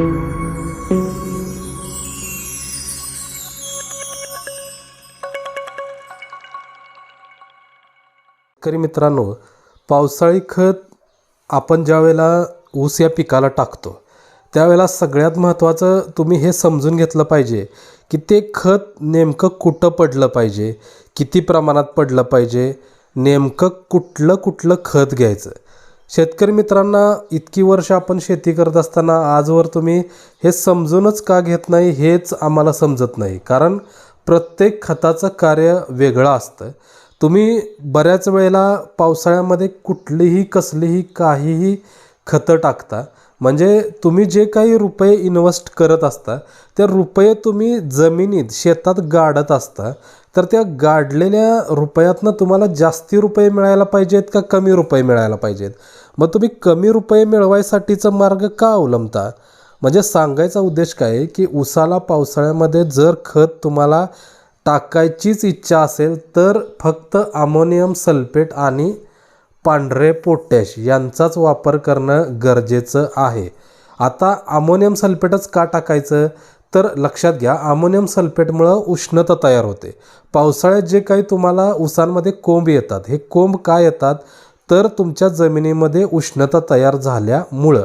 शेतकरी मित्रांनो पावसाळी खत आपण ज्या वेळेला ऊस या पिकाला टाकतो त्यावेळेला सगळ्यात महत्त्वाचं तुम्ही हे समजून घेतलं पाहिजे की ते खत नेमकं कुठं पडलं पाहिजे किती प्रमाणात पडलं पाहिजे नेमकं कुठलं कुठलं खत घ्यायचं. शेतकरी मित्रांना इतकी वर्ष आपण शेती करत असताना आजवर तुम्ही हे समजूनच का घेत नाही हेच आम्हाला समजत नाही. कारण प्रत्येक खताचं कार्य वेगळं असतं. तुम्ही बऱ्याच वेळेला पावसाळ्यामध्ये कुठलीही कसलीही काहीही खतं टाकता. म्हणजे तुम्ही जे काही रुपये इन्व्हेस्ट करत असता ते रुपये तुम्ही जमिनीत शेतात गाडत असता तर त्या गाडलेल्या रुपयातनं तुम्हाला जास्ती रुपये मिळायला पाहिजेत का कमी रुपये मिळायला पाहिजेत? मग तुम्ही कमी रुपये मिळवायसाठीचा मार्ग का अवलंबता? म्हणजे सांगायचा उद्देश काय आहे की उसाला पावसाळ्यामध्ये जर खत तुम्हाला टाकायचीच इच्छा असेल तर फक्त अमोनियम सल्फेट आणि पांढरे पोटॅश यांचाच वापर करणं गरजेचं आहे. आता अमोनियम सल्फेटच का टाकायचं? तर लक्षात घ्या अमोनियम सल्फेटमुळं उष्णता तयार होते. पावसाळ्यात जे काही तुम्हाला उसांमध्ये कोंब येतात हे कोंब का येतात? तर तुमच्या जमिनीमध्ये उष्णता तयार झाल्यामुळं.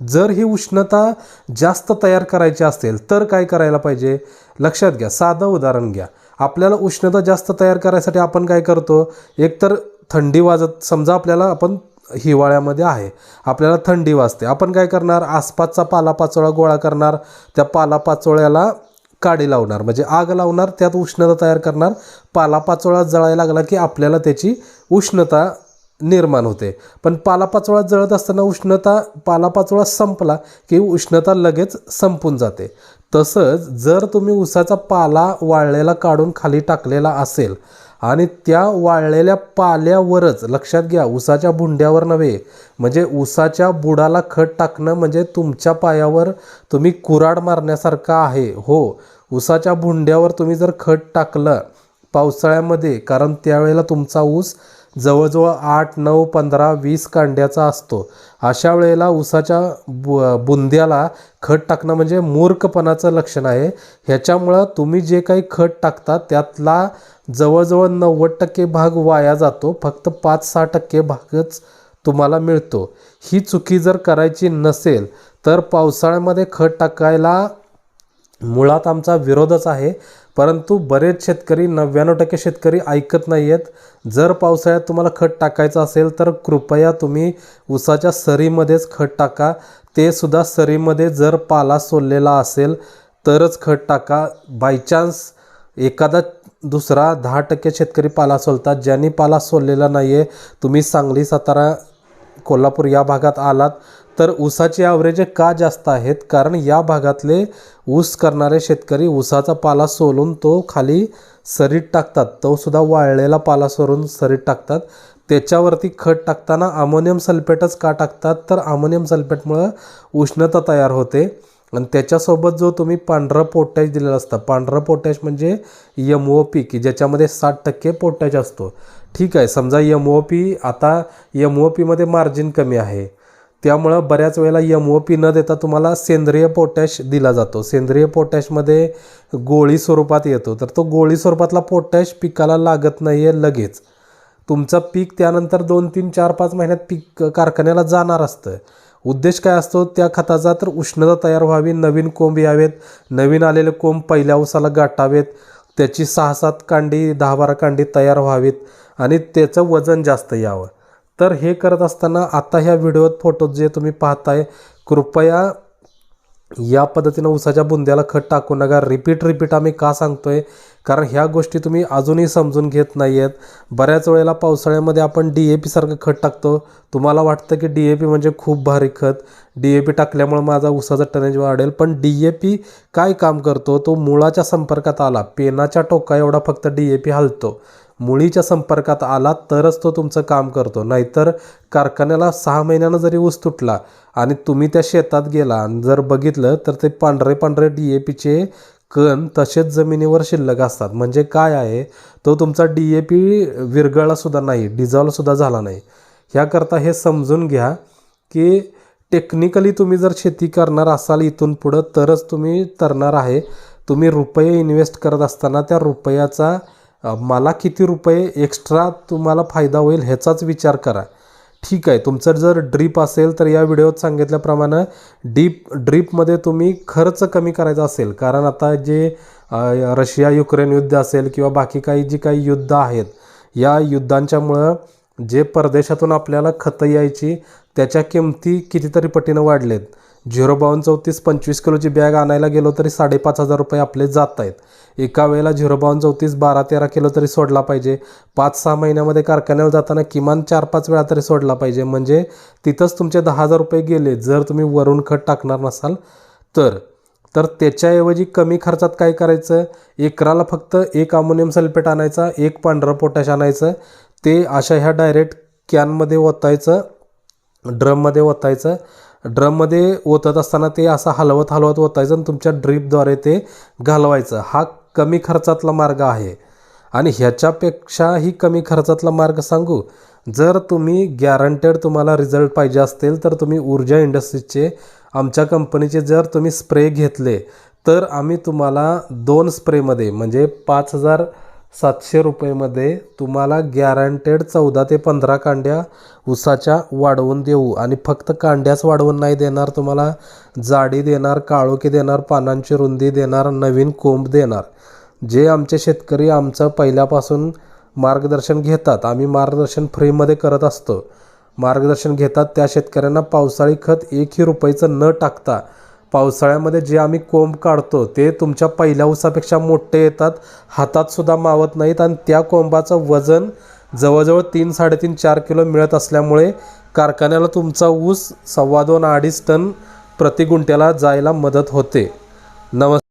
जर ही उष्णता जास्त तयार करायची असेल तर काय करायला पाहिजे? लक्षात घ्या साधं उदाहरण घ्या. आपल्याला उष्णता जास्त तयार करायसाठी आपण काय करतो? एकतर थंडी वाजत समजा आपल्याला आपण हिवाळ्यामध्ये आहे आपल्याला थंडी वाजते. आपण काय करणार? आसपासचा पालापाचोळा गोळा करणार त्या पालापाचोळ्याला काडी लावणार. म्हणजे आग लावणार त्यात उष्णता तयार करणार. पालापाचोळा जळायला लागला की आपल्याला त्याची उष्णता निर्माण होते. पण पालापाचोळा जळत असताना उष्णता पालापाचोळा संपला की उष्णता लगेच संपून जाते. तसंच जर तुम्ही उसाचा पाला वाळलेला काढून खाली टाकलेला असेल आणि त्या वाळलेल्या पाल्यावरच लक्षात घ्या उसाच्या बुंड्यावर नव्हे म्हणजे उसाच्या बुडाला खत टाकणं म्हणजे तुमच्या पायावर तुम्ही कुराड मारण्यासारखं आहे. हो उसाच्या बुंड्यावर तुम्ही जर खत टाकलं पावसाळ्यामध्ये कारण त्यावेळेला तुमचा ऊस जवळजवळ आठ नऊ पंधरा वीस कांड्याचा असतो. अशा वेळेला उसाच्या बु बुंद्याला खत टाकणं म्हणजे मूर्खपणाचं लक्षण आहे. ह्याच्यामुळं तुम्ही जे काही खत टाकता त्यातला जवळजवळ नव्वद टक्के भाग वाया जातो. फक्त पाच सहा टक्के भागच तुम्हाला मिळतो. ही चुकी जर करायची नसेल तर पावसाळ्यामध्ये खत टाकायला मुळात आमचा विरोधच आहे. परंतु बरेच शेतकरी नव्याण्णव टक्के शेतकरी ऐकत नाही आहेत जर पावसाळ्यात तुम्हाला खत टाकायचं असेल तर कृपया तुम्ही उसाच्या सरीमध्येच खत टाका. ते सुद्धा सरीमध्ये जर पाला सोललेला असेल तरच खत टाका. बायचान्स एखादा दुसरा दहा टक्के शेतकरी पाला सोलतात. ज्यांनी पाला सोललेला नाही आहे तुम्ही सांगली सातारा कोल्हापूर या भागात आलात तर ऊसाची ॲव्हरेज का जास्त आहेत? कारण या भागातले ऊस करणारे शेतकरी ऊसाचा पाला सोलून तो खाली सरीत टाकतात. तो सुद्धा वाळलेला पाला सोलून सरीत टाकतात. त्याच्यावरती खत टाकताना अमोनियम सल्फेटच का टाकतात? तर अमोनियम सल्फेटमुळं उष्णता तयार होते. आणि त्याच्यासोबत जो तुम्ही पांढरं पोटॅश दिलेला असतं. पांढरं पोटॅश म्हणजे यम ओ पी की ज्याच्यामध्ये साठ टक्के पोटॅश असतो. ठीक आहे समजा यम ओ पी आता यम ओ पीमध्ये मार्जिन कमी आहे. त्यामुळं बऱ्याच वेळेला यम ओ पी न देता तुम्हाला सेंद्रिय पोटॅश दिला जातो. सेंद्रिय पोटॅशमध्ये गोळी स्वरूपात येतो. तर तो गोळी स्वरूपातला पोटॅश पिकाला लागत नाही आहे लगेच. तुमचं पीक त्यानंतर दोन तीन चार पाच महिन्यात पीक कारखान्याला जाणार असतं. उद्देश काय असतो? त्या खताचा तर उष्णता तयार व्हावी नवीन कोंब यावेत नवीन आलेले कोंब पहिल्या उसाला गाठावेत त्याची सहा सात कांडी दहा बारा कांडी तयार व्हावीत आणि त्याचं वजन जास्त यावं. तर हे करत असताना आता ह्या व्हिडिओत फोटो जे तुम्ही पाहताय कृपया या पद्धतीनं उसाच्या बुंद्याला खत टाकू नका. रिपीट रिपीट आम्ही का सांगतोय? कारण ह्या गोष्टी तुम्ही अजूनही समजून घेत नाही आहेत बऱ्याच वेळेला पावसाळ्यामध्ये आपण डी ए पीसारखं खत टाकतो. तुम्हाला वाटतं की डी ए पी म्हणजे खूप भारी खत. डी ए पी टाकल्यामुळे माझा उसाचा टनेज वाढेल. पण डी ए पी काय काम करतो? तो मुळाच्या संपर्कात आला. पेनाच्या टोका एवढा फक्त डी ए पी हलतो. मुळीच्या संपर्कात आला तरच तो तुमचं काम करतो. नाहीतर कारखान्याला सहा महिन्यानं जरी ऊस तुटला आणि तुम्ही त्या शेतात गेला आणि जर बघितलं तर ते पांढरे पांढरे डी ए पीचे कण तसेच जमिनीवर शिल्लक असतात. म्हणजे काय आहे? तो तुमचा डी ए पी विरघळलासुद्धा नाही डिझॉल्वसुद्धा झाला नाही. ह्याकरता हे समजून घ्या की टेक्निकली तुम्ही जर शेती करणार असाल इथून पुढं तरच तुम्ही तरणार आहे. तुम्ही रुपये इन्व्हेस्ट करत असताना त्या रुपयाचा मला किती रुपये एक्स्ट्रा तुम्हाला फायदा होईल ह्याचाच विचार करा. ठीक आहे तुमचं जर ड्रीप असेल तर या व्हिडिओत सांगितल्याप्रमाणे डीप ड्रीपमध्ये तुम्ही खर्च कमी करायचा असेल. कारण आता जे रशिया युक्रेन युद्ध असेल किंवा बाकी काही जी काही युद्ध आहेत या युद्धांच्यामुळं जे परदेशातून आपल्याला खतं यायची त्याच्या किमती कितीतरी पटीनं वाढलेत. झिरो बावन्न चौतीस पंचवीस किलोची बॅग आणायला गेलो तरी साडेपाच हजार रुपये आपले जात आहेत. एका वेळेला झिरो बावन्न चौतीस बारा तेरा किलो तरी सोडला पाहिजे. पाच सहा महिन्यामध्ये कारखान्यावर जाताना किमान चार पाच वेळा तरी सोडला पाहिजे. म्हणजे तिथंच तुमचे दहा हजार रुपये गेले. जर तुम्ही वरून खत टाकणार नसाल तर. तर त्याच्याऐवजी कमी खर्चात काय करायचं? एकराला फक्त एक अमोनियम सल्फेट आणायचा एक पांढरं पोटॅश आणायचं. ते अशा ह्या डायरेक्ट कॅनमध्ये ओतायचं ड्रममध्ये ओतायचं. ड्रममध्ये ओतत असताना ते असं हलवत हलवत ओतायचं आणि तुमच्या ड्रीपद्वारे ते घालवायचं. हा कमी खर्चातला मार्ग आहे. आणि ह्याच्यापेक्षाही कमी खर्चातला मार्ग सांगू जर तुम्ही गॅरंटेड तुम्हाला रिझल्ट पाहिजे असतील तर तुम्ही ऊर्जा इंडस्ट्रीजचे आमच्या कंपनीचे जर तुम्ही स्प्रे घेतले तर आम्ही तुम्हाला दोन स्प्रेमध्ये म्हणजे पाच हजार सातशे रुपयेमध्ये तुम्हाला गॅरंटेड चौदा ते पंधरा कांड्या ऊसाच्या वाढवून देऊ. आणि फक्त कांड्याच वाढवून नाही देणार तुम्हाला जाडी देणार काळोखी देणार पानांची रुंदी देणार नवीन कोंब देणार. जे आमचे शेतकरी आमचं पहिल्यापासून मार्गदर्शन घेतात आम्ही मार्गदर्शन फ्रीमध्ये करत असतो. मार्गदर्शन घेतात त्या शेतकऱ्यांना पावसाळी खत एकही रुपयाचं न टाकता पावसाळ्यामध्ये जे आम्ही कोंब काढतो ते तुमच्या पहिल्या ऊसापेक्षा मोठे येतात हातातसुद्धा मावत नाहीत आणि त्या कोंबाचं वजन जवळजवळ तीन साडेतीन चार किलो मिळत असल्यामुळे कारखान्याला तुमचा ऊस सव्वा दोन अडीच टन प्रति गुंठ्याला जायला मदत होते. नमस्